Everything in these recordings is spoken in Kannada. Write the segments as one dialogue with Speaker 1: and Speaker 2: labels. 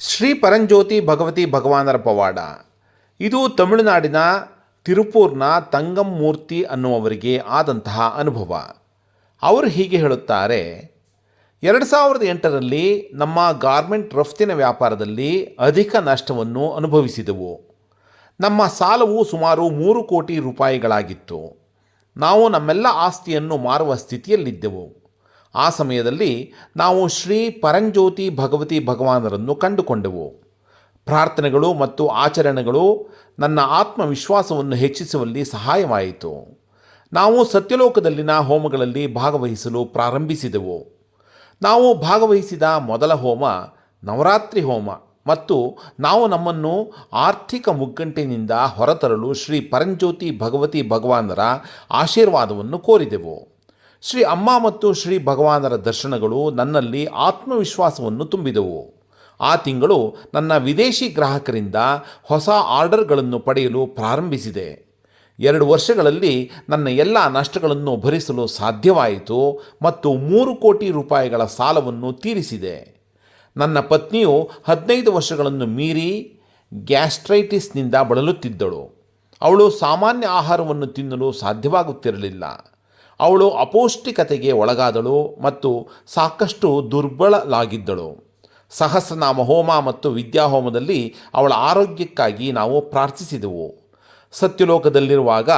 Speaker 1: ಶ್ರೀ ಪರಂಜ್ಯೋತಿ ಭಗವತಿ ಭಗವಾನರ ಪವಾಡ. ಇದು ತಮಿಳುನಾಡಿನ ತಿರುಪೂರ್ನ ತಂಗಂ ಮೂರ್ತಿ ಅನ್ನುವವರಿಗೆ ಆದಂತಹ ಅನುಭವ. ಅವರು ಹೀಗೆ ಹೇಳುತ್ತಾರೆ, ಎರಡು ಸಾವಿರದ ಎಂಟರಲ್ಲಿ ನಮ್ಮ ಗಾರ್ಮೆಂಟ್ ರಫ್ತಿನ ವ್ಯಾಪಾರದಲ್ಲಿ ಅಧಿಕ ನಷ್ಟವನ್ನು ಅನುಭವಿಸಿದೆವು. ನಮ್ಮ ಸಾಲವು ಸುಮಾರು ಮೂರು ಕೋಟಿ ರೂಪಾಯಿಗಳಾಗಿತ್ತು. ನಾವು ನಮ್ಮೆಲ್ಲ ಆಸ್ತಿಯನ್ನು ಮಾರುವ ಸ್ಥಿತಿಯಲ್ಲಿದ್ದೆವು. ಆ ಸಮಯದಲ್ಲಿ ನಾವು ಶ್ರೀ ಪರಂಜ್ಯೋತಿ ಭಗವತಿ ಭಗವಾನರನ್ನು ಕಂಡುಕೊಂಡೆವು. ಪ್ರಾರ್ಥನೆಗಳು ಮತ್ತು ಆಚರಣೆಗಳು ನನ್ನ ಆತ್ಮವಿಶ್ವಾಸವನ್ನು ಹೆಚ್ಚಿಸುವಲ್ಲಿ ಸಹಾಯವಾಯಿತು. ನಾವು ಸತ್ಯಲೋಕದಲ್ಲಿನ ಹೋಮಗಳಲ್ಲಿ ಭಾಗವಹಿಸಲು ಪ್ರಾರಂಭಿಸಿದೆವು. ನಾವು ಭಾಗವಹಿಸಿದ ಮೊದಲ ಹೋಮ ನವರಾತ್ರಿ ಹೋಮ ಮತ್ತು ನಾವು ನಮ್ಮನ್ನು ಆರ್ಥಿಕ ಮುಗ್ಗಂಟಿನಿಂದ ಹೊರತರಲು ಶ್ರೀ ಪರಂಜ್ಯೋತಿ ಭಗವತಿ ಭಗವಾನರ ಆಶೀರ್ವಾದವನ್ನು ಕೋರಿದೆವು. ಶ್ರೀ ಅಮ್ಮ ಮತ್ತು ಶ್ರೀ ಭಗವಾನರ ದರ್ಶನಗಳು ನನ್ನಲ್ಲಿ ಆತ್ಮವಿಶ್ವಾಸವನ್ನು ತುಂಬಿದವು. ಆ ತಿಂಗಳು ನನ್ನ ವಿದೇಶಿ ಗ್ರಾಹಕರಿಂದ ಹೊಸ ಆರ್ಡರ್ಗಳನ್ನು ಪಡೆಯಲು ಪ್ರಾರಂಭಿಸಿದೆ. ಎರಡು ವರ್ಷಗಳಲ್ಲಿ ನನ್ನ ಎಲ್ಲ ನಷ್ಟಗಳನ್ನು ಭರಿಸಲು ಸಾಧ್ಯವಾಯಿತು ಮತ್ತು ಮೂರು ಕೋಟಿ ರೂಪಾಯಿಗಳ ಸಾಲವನ್ನು ತೀರಿಸಿದೆ. ನನ್ನ ಪತ್ನಿಯು ಹದಿನೈದು ವರ್ಷಗಳನ್ನು ಮೀರಿ ಗ್ಯಾಸ್ಟ್ರೈಟಿಸ್ನಿಂದ ಬಳಲುತ್ತಿದ್ದಳು. ಅವಳು ಸಾಮಾನ್ಯ ಆಹಾರವನ್ನು ತಿನ್ನಲು ಸಾಧ್ಯವಾಗುತ್ತಿರಲಿಲ್ಲ. ಅವಳು ಅಪೌಷ್ಟಿಕತೆಗೆ ಒಳಗಾದಳು ಮತ್ತು ಸಾಕಷ್ಟು ದುರ್ಬಲಳಾಗಿದ್ದಳು ಸಹಸ್ರನಾಮ ಹೋಮ ಮತ್ತು ವಿದ್ಯಾಹೋಮದಲ್ಲಿ ಅವಳ ಆರೋಗ್ಯಕ್ಕಾಗಿ ನಾವು ಪ್ರಾರ್ಥಿಸಿದೆವು. ಸತ್ಯಲೋಕದಲ್ಲಿರುವಾಗ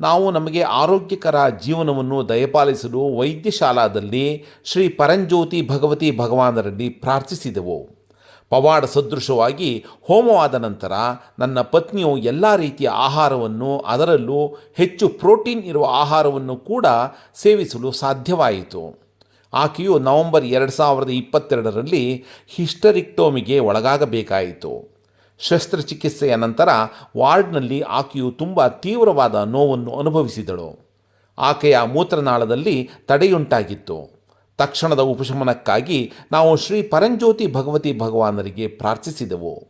Speaker 1: ನಾವು ನಮಗೆ ಆರೋಗ್ಯಕರ ಜೀವನವನ್ನು ದಯಪಾಲಿಸಲು ವೈದ್ಯಶಾಲಾದಲ್ಲಿ ಶ್ರೀ ಪರಂಜ್ಯೋತಿ ಭಗವತಿ ಭಗವಾನರಲ್ಲಿ ಪ್ರಾರ್ಥಿಸಿದೆವು. ಪವಾಡ ಸದೃಶವಾಗಿ ಹೋಮವಾದ ನಂತರ ನನ್ನ ಪತ್ನಿಯು ಎಲ್ಲ ರೀತಿಯ ಆಹಾರವನ್ನು ಅದರಲ್ಲೂ ಹೆಚ್ಚು ಪ್ರೋಟೀನ್ ಇರುವ ಆಹಾರವನ್ನು ಕೂಡ ಸೇವಿಸಲು ಸಾಧ್ಯವಾಯಿತು. ಆಕೆಯು ನವೆಂಬರ್ ಎರಡು ಸಾವಿರದ ಇಪ್ಪತ್ತೆರಡರಲ್ಲಿ ಹಿಸ್ಟರಿಕ್ಟೋಮಿಗೆ ಒಳಗಾಗಬೇಕಾಯಿತು. ಶಸ್ತ್ರಚಿಕಿತ್ಸೆಯ ನಂತರ ವಾರ್ಡ್ನಲ್ಲಿ ಆಕೆಯು ತುಂಬ ತೀವ್ರವಾದ ನೋವನ್ನು ಅನುಭವಿಸಿದಳು. ಆಕೆಯ ಮೂತ್ರನಾಳದಲ್ಲಿ ತಡೆಯುಂಟಾಗಿತ್ತು. ತಕ್ಷಣದ ಉಪಶಮನಕ್ಕಾಗಿ ನಾವು ಶ್ರೀ ಪರಂಜ್ಯೋತಿ ಭಗವತಿ ಭಗವಾನರಿಗೆ ಪ್ರಾರ್ಥಿಸಿದೆವು.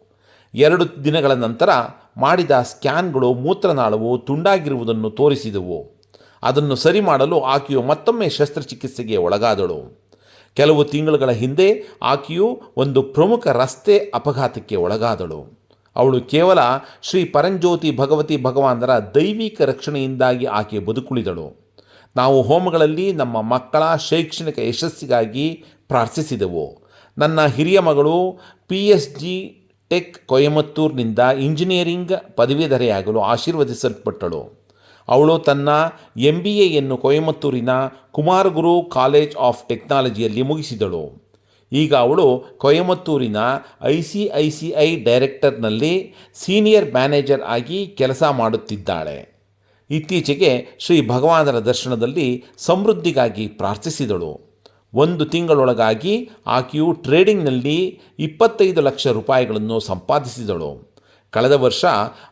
Speaker 1: ಎರಡು ದಿನಗಳ ನಂತರ ಮಾಡಿದ ಸ್ಕ್ಯಾನ್ಗಳು ಮೂತ್ರನಾಳವು ತುಂಡಾಗಿರುವುದನ್ನು ತೋರಿಸಿದವು. ಅದನ್ನು ಸರಿ ಮಾಡಲು ಆಕೆಯು ಮತ್ತೊಮ್ಮೆ ಶಸ್ತ್ರಚಿಕಿತ್ಸೆಗೆ ಒಳಗಾದಳು. ಕೆಲವು ತಿಂಗಳುಗಳ ಹಿಂದೆ ಆಕೆಯು ಒಂದು ಪ್ರಮುಖ ರಸ್ತೆ ಅಪಘಾತಕ್ಕೆ ಒಳಗಾದಳು. ಅವಳು ಕೇವಲ ಶ್ರೀ ಪರಂಜ್ಯೋತಿ ಭಗವತಿ ಭಗವಾನರ ದೈವಿಕ ರಕ್ಷಣೆಯಿಂದಾಗಿ ಆಕೆ ಬದುಕುಳಿದಳು. ನಾವು ಹೋಮಗಳಲ್ಲಿ ನಮ್ಮ ಮಕ್ಕಳ ಶೈಕ್ಷಣಿಕ ಯಶಸ್ಸಿಗಾಗಿ ಪ್ರಾರ್ಥಿಸಿದೆವು. ನನ್ನ ಹಿರಿಯ ಮಗಳು ಪಿ ಎಸ್ ಜಿ ಟೆಕ್ ಕೊಯಮತ್ತೂರಿನಿಂದ ಇಂಜಿನಿಯರಿಂಗ್ ಪದವೀಧರೆಯಾಗಲು ಆಶೀರ್ವದಿಸಲ್ಪಟ್ಟಳು. ಅವಳು ತನ್ನ ಎಂ ಬಿ ಎಯನ್ನು ಕೊಯಮತ್ತೂರಿನ ಕುಮಾರಗುರು ಕಾಲೇಜ್ ಆಫ್ ಟೆಕ್ನಾಲಜಿಯಲ್ಲಿ ಮುಗಿಸಿದಳು. ಈಗ ಅವಳು ಕೊಯಮತ್ತೂರಿನ I C I C I ಡೈರೆಕ್ಟರ್ನಲ್ಲಿ senior manager ಆಗಿ ಕೆಲಸ ಮಾಡುತ್ತಿದ್ದಾಳೆ. ಇತ್ತೀಚೆಗೆ ಶ್ರೀ ಭಗವಾನರ ದರ್ಶನದಲ್ಲಿ ಸಮೃದ್ಧಿಗಾಗಿ ಪ್ರಾರ್ಥಿಸಿದಳು. ಒಂದು ತಿಂಗಳೊಳಗಾಗಿ ಆಕೆಯು ಟ್ರೇಡಿಂಗ್ನಲ್ಲಿ ಇಪ್ಪತ್ತೈದು ಲಕ್ಷ ರೂಪಾಯಿಗಳನ್ನು ಸಂಪಾದಿಸಿದಳು. ಕಳೆದ ವರ್ಷ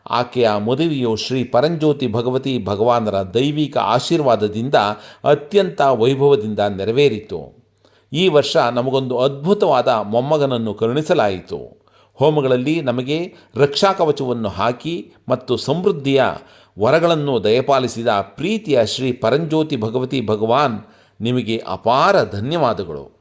Speaker 1: ಆಕೆಯ ಮದುವೆಯು ಶ್ರೀ ಪರಂಜ್ಯೋತಿ ಭಗವತಿ ಭಗವಾನರ ದೈವಿಕ ಆಶೀರ್ವಾದದಿಂದ ಅತ್ಯಂತ ವೈಭವದಿಂದ ನೆರವೇರಿತು. ಈ ವರ್ಷ ನಮಗೊಂದು ಅದ್ಭುತವಾದ ಮೊಮ್ಮಗನನ್ನು ಕರುಣಿಸಲಾಯಿತು. ಹೋಮಗಳಲ್ಲಿ ನಮಗೆ ರಕ್ಷಾ ಕವಚವನ್ನು ಹಾಕಿ ಮತ್ತು ಸಮೃದ್ಧಿಯ ವರಗಳನ್ನು ದಯಪಾಲಿಸಿದ ಪ್ರೀತಿಯ ಶ್ರೀ ಪರಂಜ್ಯೋತಿ ಭಗವತಿ ಭಗವಾನ್ ನಿಮಗೆ ಅಪಾರ ಧನ್ಯವಾದಗಳು.